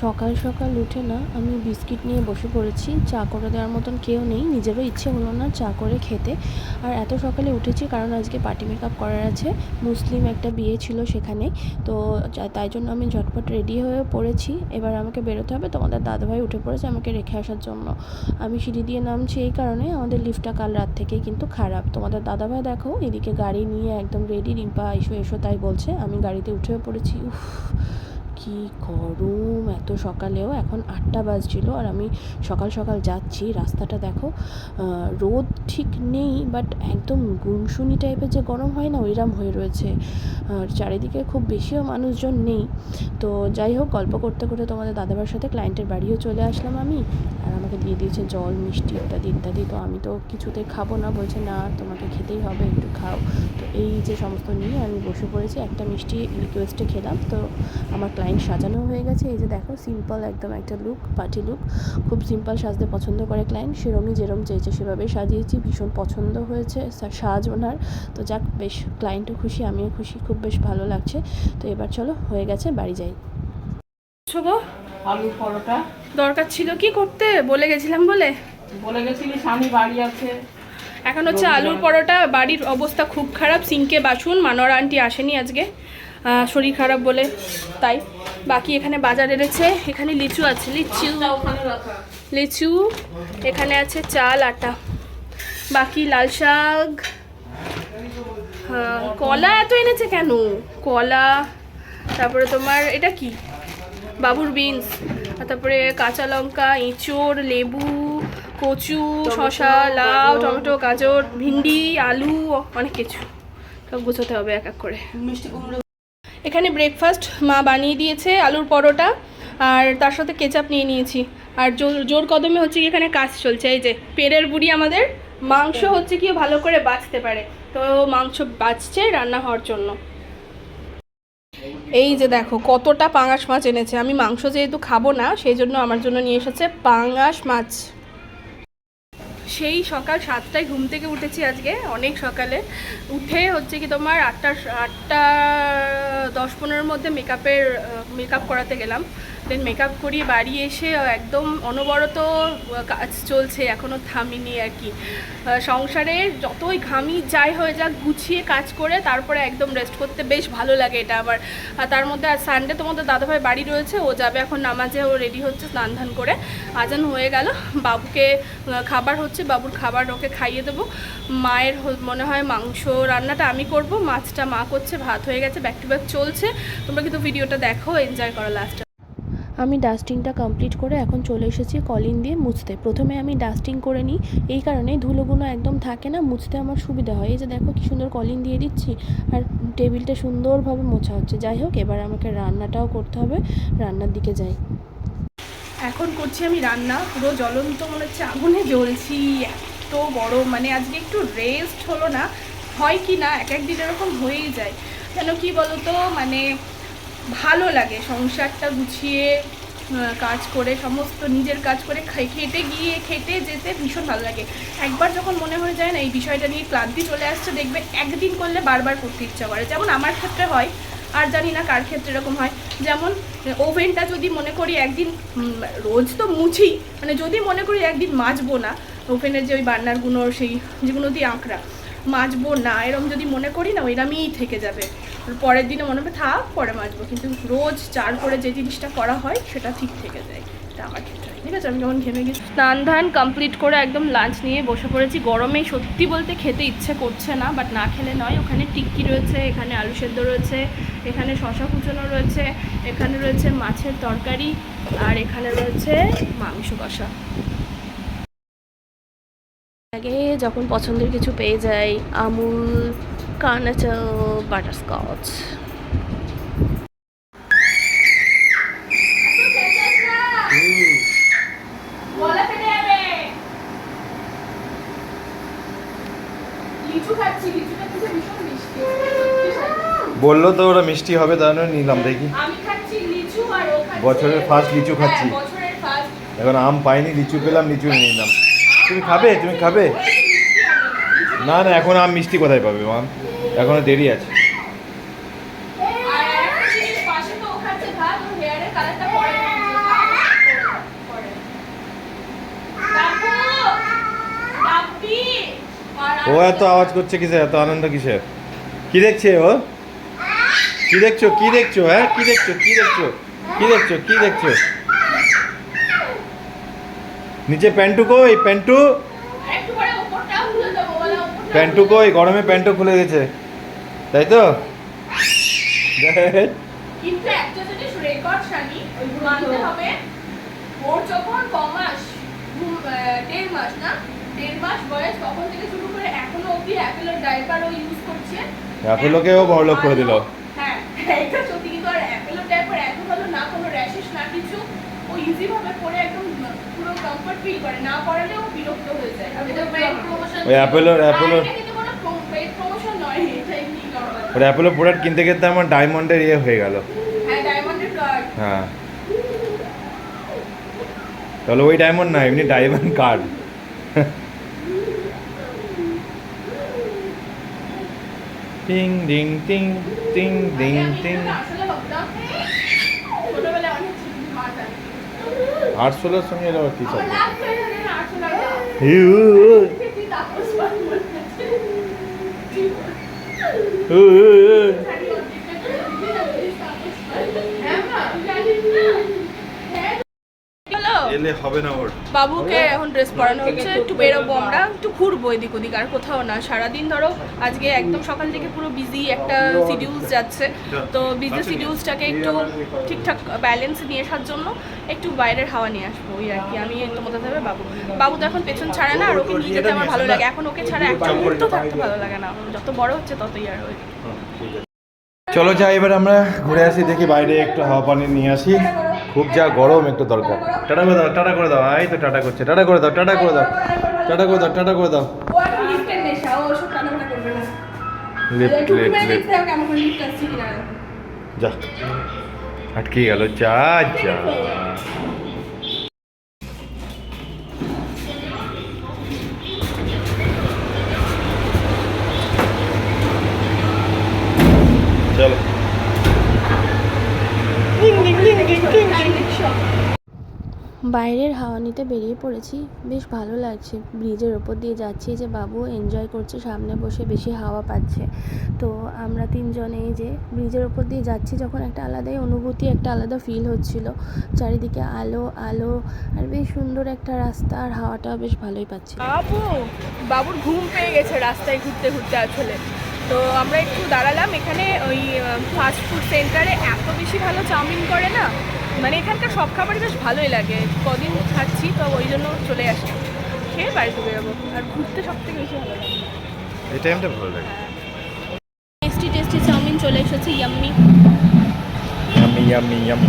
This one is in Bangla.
সকাল সকাল উঠে না আমি বিস্কিট নিয়ে বসে পড়েছি। চা করে দেওয়ার মতন কেউ নেই, নিজেরও ইচ্ছে হলো না চা করে খেতে। আর এত সকালে উঠেছি কারণ আজকে পার্টি মেকআপ করার আছে। মুসলিম একটা বিয়ে ছিল সেখানে। তো তাই জন্য আমি ঝটপট রেডি হয়ে পড়েছি। এবার আমাকে বেরোতে হবে। তোমাদের দাদাভাই উঠে পড়েছে আমাকে রেখে আসার জন্য। আমি সিঁড়ি দিয়ে নামছি এই কারণে। আমাদের লিফটটা কাল রাত থেকেই কিন্তু খারাপ। তোমাদের দাদাভাই দেখো, এদিকে গাড়ি নিয়ে একদম রেডি রিম্পা এসো এসো তাই বলছে। আমি গাড়িতে উঠেও পড়েছি, উফ। কি গরম, এত সকালেও এখন আটটা বাজছিল আর আমি সকাল সকাল যাচ্ছি, রাস্তাটা দেখো রোদ ঠিক নেই বাট একদম গুমসুনি টাইপের যে গরম হয় না ওইরকম হয়ে রয়েছে। আর চারিদিকে খুব বেশিও মানুষজন নেই। তো যাই হোক, গল্প করতে করতে তোমাদের দাদাবার সাথে ক্লায়েন্টের বাড়িও চলে আসলাম আমি। আর আমাকে দিয়ে দিয়েছে জল, মিষ্টি ইত্যাদি ইত্যাদি। তো আমি তো কিছুতেই খাব না, বলছে না, তোমাকে খেতেই হবে, একটু খাও। তো এই যে সমস্ত নিয়ে আমি বসে পড়েছি, একটা মিষ্টি রিকোয়েস্টে খেলাম। তো আমার ক্লায়েন্ট সাজানো হয়ে গেছে। এই যে দেখো সিম্পল একদম একটা লুক পার্টি লুক খুব সিম্পল সাজতে পছন্দ করে ক্লায়েন্ট সেরমই যেরম চেয়েছে সেভাবেই সাজিয়েছি। ভীষণ পছন্দ হয়েছে সাজ ওনার। তো যাক বেশ ক্লায়েন্টও খুশি আমিও খুশি। খুব বেশ ভালো লাগছে। তো এবার চলো হয়ে গেছে বাড়ি যাই। শোভো আলু পরোটা। দরকার ছিল কি করতে? বলে গেছিলাম বলে? বলে গেছিলি স্বামী বাড়ি আছে। এখন হচ্ছে আলুর পরোটা। বাড়ির অবস্থা খুব খারাপ। সিঙ্কে বাসুন। মানোয়ার আন্টি আসেনি আজকে। শরীর খারাপ বলে তাই। বাকি এখানে বাজার এনেছে এখানে লিচু আছে লিচু। লিচু এখানে আছে চাল আটা। বাকি লাল শাক। হ্যাঁ, কলা এত এনেছে কেন? কলা তারপরে তোমার এটা কি? বাবুর বিনস তারপরে কাঁচা লঙ্কা এঁচোড় লেবু কচু শসা লাউ টমেটো গাজর ভিন্ডি আলু অনেক কিছু। সব গুছোতে হবে এক এক করে। মিষ্টি কুমড়ো এখানে ব্রেকফাস্ট মা বানিয়ে দিয়েছে আলুর পরোটা আর তার সাথে কেচাপ নিয়ে নিয়েছি। আর জোর জোর কদমে হচ্ছে কি এখানে কাজ চলছে এই যে পেরের বুড়ি আমাদের মাংস হচ্ছে কি ভালো করে বাঁচতে পারে। তো মাংস বাঁচছে রান্না হওয়ার জন্য। এই যে দেখো কতটা পাঙাশ মাছ এনেছে। আমি মাংস যেহেতু খাব না সেই জন্য আমার জন্য নিয়ে এসেছে পাঙাশ মাছ। সেই সকাল সাতটায় ঘুম থেকে উঠেছি আজকে অনেক সকালে। উঠে হচ্ছে কি তোমার আটটা আটটা দশ পনেরোর মধ্যে মেকআপের মেকআপ করাতে গেলাম। দেন মেকআপ করিয়ে বাড়ি এসে একদম অনবরত কাজ চলছে এখনও থামিনি আর কি। সংসারে যতই ঘামি যাই হয়ে যাক, গুছিয়ে কাজ করে তারপরে একদম রেস্ট করতে বেশ ভালো লাগে এটা আবার। আর তার মধ্যে আর সানডে তোমাদের দাদাভাই বাড়ি রয়েছে, ও যাবে এখন নামাজে, ও রেডি হচ্ছে স্নান ধান করে। আজান হয়ে গেল, বাবুকে খাবার হচ্ছে, বাবুর খাবার ওকে খাইয়ে দেবো। মায়ের মনে হয় মাংস রান্নাটা আমি করব, মাছটা মা করছে, ভাত হয়ে গেছে ব্যাক টু ব্যাক চলছে। তোমরা কিন্তু ভিডিওটা দেখো এনজয় করো লাস্ট আমি ডাস্টিংটা কমপ্লিট করে এখন চলে এসেছি কলিন দিয়ে মুছতে। প্রথমে আমি ডাস্টিং করে নিই, এই কারণে ধুলোগুলো একদম থাকে না, মুছতে আমার সুবিধা হয়। এই যে দেখো কি সুন্দর কলিন দিয়ে দিচ্ছি, আর টেবিলটা সুন্দরভাবে মোছা হচ্ছে। যাই হোক, এবার আমাকে রান্নাটাও করতে হবে, রান্নার দিকে যাই। এখন করছি আমি রান্না, পুরো জ্বলন্ত মনে হচ্ছে, আগুনে জ্বলছি, এত বড় মানে আজকে একটু রেস্ট হলো না, হয় কি না, এক একদিন এরকম হয়েই যায়। কেন কি বলতো মানে ভালো লাগে। সংসারটা গুছিয়ে কাজ করে, সমস্ত নিজের কাজ করে খেটে গিয়ে, খেটে যেতে ভীষণ ভালো লাগে। একবার যখন মনে হয়ে যায় না, এই বিষয়টা নিয়ে ক্লান্তি চলে আসছে, দেখবে একদিন করলে বারবার করতে ইচ্ছা করে। যেমন আমার ক্ষেত্রে হয়, আর জানি না কার ক্ষেত্রে এরকম হয়, যেমন ওভেনটা যদি মনে করি একদিন রোজ তো মুছি মানে যদি মনে করি একদিন মাজবো না, ওভেনের যে ওই বার্নারগুলো সেই, যেগুলো দিয়ে আঁকড়া, মাজবো না এরকম যদি মনে করি না ওইরকমই থেকে যাবে। পরের দিনে মনে হবে, থাক, পরে মাজবো কিন্তু রোজ চার করে যে জিনিসটা করা হয়, সেটা ঠিক থেকে যায়। এটা আমার। ঠিক আছে, আমি যখন ঘেমে গেছি, স্নান ধান কমপ্লিট করে একদম লাঞ্চ নিয়ে বসে পড়েছি। গরমে সত্যি বলতে খেতে ইচ্ছে করছে না বাট না খেলে নয়। ওখানে টিক্কি রয়েছে, এখানে আলু সেদ্ধ রয়েছে, এখানে শশা কুচনো রয়েছে, এখানে রয়েছে মাছের তরকারি, আর এখানে রয়েছে মাংস কষা। আগে যখন পছন্দের কিছু পেয়ে যাই, আমুল ভীষণ মিষ্টি বলল তো ওরা মিষ্টি হবে তাই জন্য নিলাম দেখি। আমি খাচ্ছি লিচু আর ও খাচ্ছে বছরের ফার্স্ট লিচু খাচ্ছি। হ্যাঁ, বছরের ফার্স্ট এখন আম পাইনি লিচু পেলাম লিচু নিয়ে নিলাম। তুমি খাবে তুমি খাবে? না না, এখন আম মিষ্টি কোথায় পাবে, মা? এখনও দেরি আছে। ও এত আওয়াজ করছে কিসে এত আনন্দ কিসের? কি দেখছে ও? কি দেখছ? কি দেখছ? হ্যাঁ কি দেখছ? কি দেখছ? কি দেখছ? কি দেখছ? নিচে প্যান্টু কই? প্যান্টু? প্যান্টু কই? গরমে প্যান্টু খুলে গেছে। তাই তো? দেখ। কিন্তু একটা জিনিস রেকর্ড শানি ওইগুলো হবে। ওর যখন ক মাস দেড় মাস না? দেড় মাস বয়স তখন থেকে শুরু করে এখনও অবধি অ্যাপেলের ডাইপারও ইউজ করছে। অ্যাপেলোকেও বড়লোক করে দিল। হ্যাঁ এটা সত্যি কিন্তু আর অ্যাপেলের ডাইপার এত ভালো না কোনো র্যাশেস না কিছু ও ইজি ভাবে পরে একদম পুরো কমফর্ট ফিল করে। না পরালে বিরক্ত হয়ে যায়। আর এটা পেইড প্রমোশন ওই অ্যাপেলোর অ্যাপেলোর ওর অ্যাপেলো প্রোডাক্ট কিনতে কিনতে আমার ডায়মন্ডের ইয়ে হয়ে গেল। হ্যাঁ হ্যাঁ। তাহলে ওই ডায়মন্ড না এমনি ডায়মন্ড কার্ড টিং ডিং টিং টিং ডিং টিং আসলে ভাবতাম ছোটবেলায় অনেক আছে আট সঙ্গে এলো কি আমার Ooh. হবে না ওর। বাবুকে এখন ড্রেস পরানো হচ্ছে একটু বেরোবো আমরা একটু ঘুরবো এদিক ওদিক আর কোথাও না। সারাদিন ধরো আজকে একদম সকাল থেকে পুরো বিজি একটা শিডিউলস যাচ্ছে। তো বিজি শিডিউলসটাকে একটু ঠিকঠাক ব্যালেন্স নিয়ে আসার জন্য একটু বাইরের হাওয়া নিয়ে আসব ওই আর কি। আমি তোমাদের যাবে বাবু। বাবু তো এখন পেছন ছাড়ে না আর ওকে নিয়ে যেতে আমার ভালো লাগে। এখন ওকে ছাড়া একটা মুহূর্ত থাকতে ভালো লাগে না। যত বড় হচ্ছে ততই আর চলো যাই এবার আমরা ঘুরে আসি দেখি বাইরে একটু হাওয়া পানি নিয়ে আসি। খুব যা গরম একটু দরকার। টাটা করে দাও টাটা করে দাও এই তো টাটা করছে টাটা করে দাও টাটা করে দাও টাটা করে দাও টাটা করে দাও। লিফট লিফট যা আটকে গেল যা যা চলো বাইরের হাওয়া নিতে বেরিয়ে পড়েছি। বেশ ভালো লাগছে। ব্রিজের ওপর দিয়ে যাচ্ছি যে, বাবু এনজয় করছে, সামনে বসে বেশি হাওয়া পাচ্ছে। তো আমরা তিনজনে এই যে, ব্রিজের ওপর দিয়ে যাচ্ছি যখন একটা আলাদাই অনুভূতি, একটা আলাদা ফিল হচ্ছিল। চারিদিকে আলো আলো, আর বেশ সুন্দর একটা রাস্তা, আর হাওয়াটা বেশ ভালোই পাচ্ছি বাবু, বাবুর ঘুম পেয়ে গেছে রাস্তায় ঘুরতে ঘুরতে আসলে। তো আমরা একটু দাঁড়ালাম এখানে ওই ফাস্ট ফুড সেন্টারে এত বেশি ভালো চাউমিন করে না? মানে এখানকার সব খাবার বেশ ভালোই লাগে। কদিন খাচ্ছি তো ওই জন্য চলে আসি খেয়ে বাড়িতে যাব। আর ঘুরতে সব থেকে বেশি ভালো লাগে। এই টাইমটা ভালো লাগে। টেস্টি টেস্টি চাউমিন চলে এসেছে ইয়াম্মি ইয়াম্মি ইয়াম্মি ইয়ামি